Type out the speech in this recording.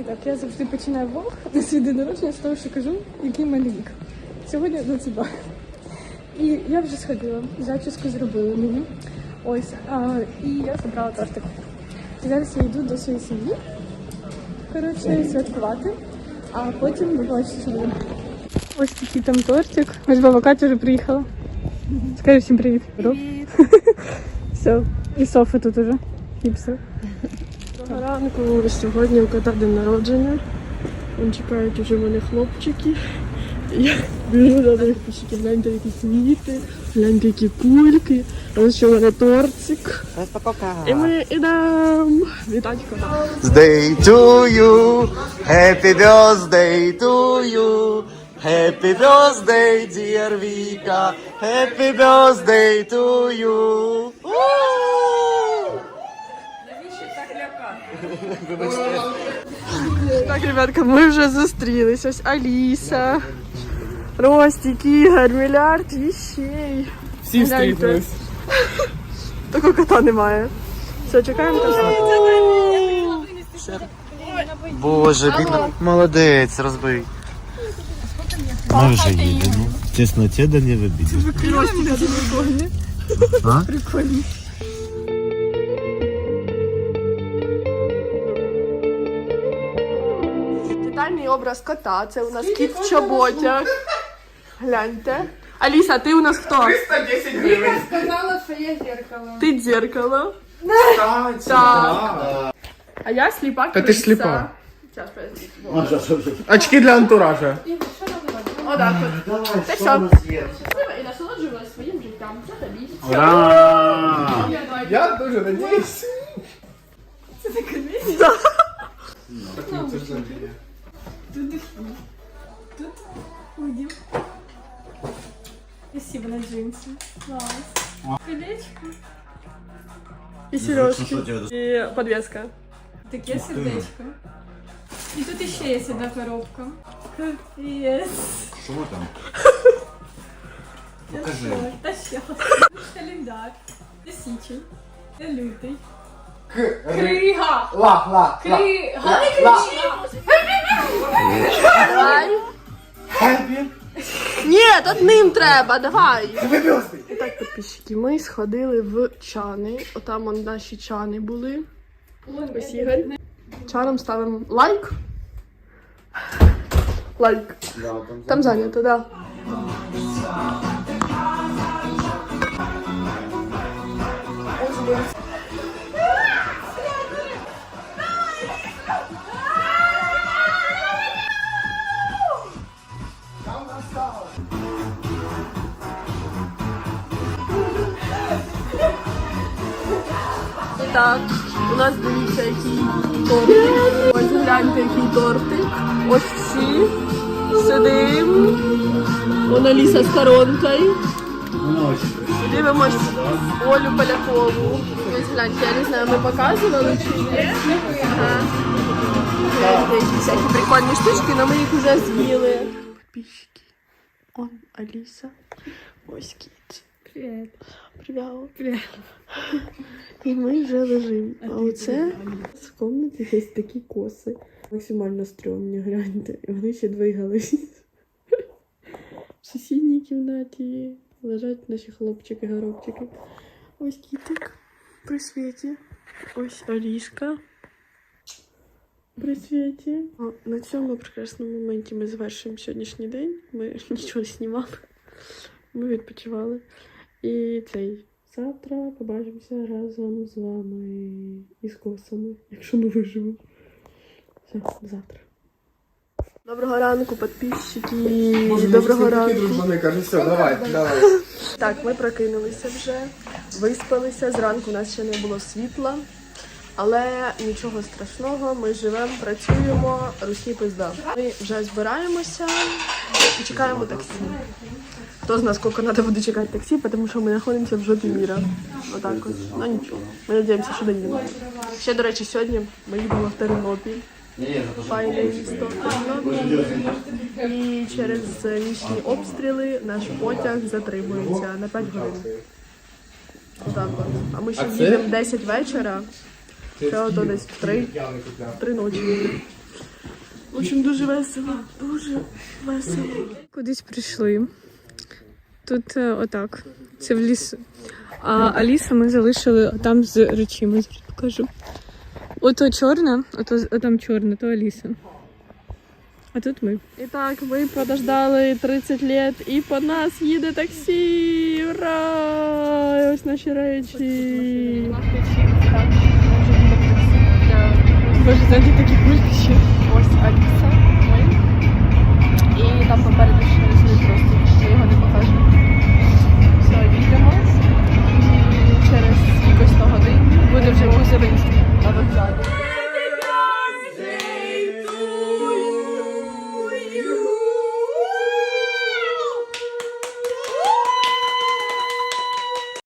І так, я завжди починаю влог на свій день народження з того, що кажу, який в мене вік. Сьогодні 22. І я вже сходила, зачіску зробили мені. Ось. А, і я забрала тортик. І зараз я йду до своєї сім'ї. Коротше, святкувати, а потім ви побачите, що буде. Ось такий там тортик. Ось баба Катя вже приїхала. Скажи всім привіт. Привіт. Все. І Софа тут уже. Доброго ранку. Сьогодні у кота день народження. Він чекають уже мене хлопчики. Я біжу до них пішки, гляньте, які квіти, гляньте, які кульки. Ось ще в мене тортик. І ми ідемо вітати кота. Birthday to you, happy birthday to you, happy birthday, dear Vika, happy birthday to you. Так, ребятка, ми вже зустрілися. Ось Аліса, Ростік, Ігор, мільярд віщей. Всі встрілись. Такого кота немає. Все, чекаємо кота. Боже, він молодець, розбий. Ми вже їдемо. В тісноті да не в обіді. Це. Детальний образ кота. Це у нас кіт в чоботях. Гляньте. Аліса, ти у нас хто? 310 гривень. Сказала, що є зеркало. Ти дзеркало. Так. Так. А я сліпа Та ти ж сліпа. Подожди. Очки для антуража. Отак от. Це все. І насолоджувалася своїм життям. Це тобі. Ура! Я дуже надіюсь. Спасибо на джинсы. Класс. Колечко. І сережки. І подвеска. Таке сердечко. І тут ще є одна коробка. Капець. Що там? Покажи. Та що? Календар. Це січень. Лютий. Крига! Ла, ла, Крига! Не кричи! Хеппі. Ні, тут ним треба, давай. І так, підписчики, ми сходили в чани. Отам он наші чани були. Ось Ігор. Чанам ставимо лайк. Лайк. Там зайнято, да. І так, у нас дивіться, який тортик. Ось гляньте, який тортик. Ось всі сидимо. Вона Ліса з коронкою. Дивимось Олю Полякову. Ось гляньте, я не знаю, ми показували чи ні. Ага. Гляньте, які всякі прикольні штучки, але ми їх вже з'їли. Підписчики. Он Аліса. Ось кіт. Привіт. Привіт. Привіт. І ми вже лежимо. А оце в кімнаті є такі коси. Максимально стрьомні, гляньте. І вони ще двигались. В сусідній кімнаті лежать наші хлопчики, горобчики. Ось кітик при світі. Ось Аліска. При світі. О, на цьому прекрасному моменті ми завершуємо сьогоднішній день. Ми нічого не знімали. Ми відпочивали. І цей завтра побачимося разом з вами і з косами, якщо ми виживемо. Все, завтра. Доброго ранку, підписчики. Доброго ранку. Дружбани каже, все, давай, давай. Так, ми прокинулися вже, виспалися. Зранку у нас ще не було світла. Але нічого страшного, ми живемо, працюємо, русні пизда. Ми вже збираємося і чекаємо таксі. Хто з нас скільки треба буде чекати таксі, тому що ми знаходимося в жопі міра. Отак от. Ну нічого. Ми сподіваємося, що доїдемо. Ще, до речі, сьогодні ми їдемо в Тернопіль. Файне місто І через нічні обстріли наш потяг затримується на 5 годин. Отак от. А ми ще їдемо 10 вечора. Ще ото десь в 3, 3 ночі. Їдемо. общем, дуже весело, дуже весело. Кудись прийшли. Тут е, отак. Це в ліс. А Аліса ми залишили там з речима. Зараз покажу. Ото чорна, ото там чорна, то Аліса. А тут ми. І так, ми подождали 30 лет, і по нас їде таксі. Ура! Ось наші речі. Боже, знаєте, такі кульки ще. Аліса. І там попереду ще не просто. Я його не покажу. Все, їдемо. І через кількось годин буде вже Озеринськ на вокзалі.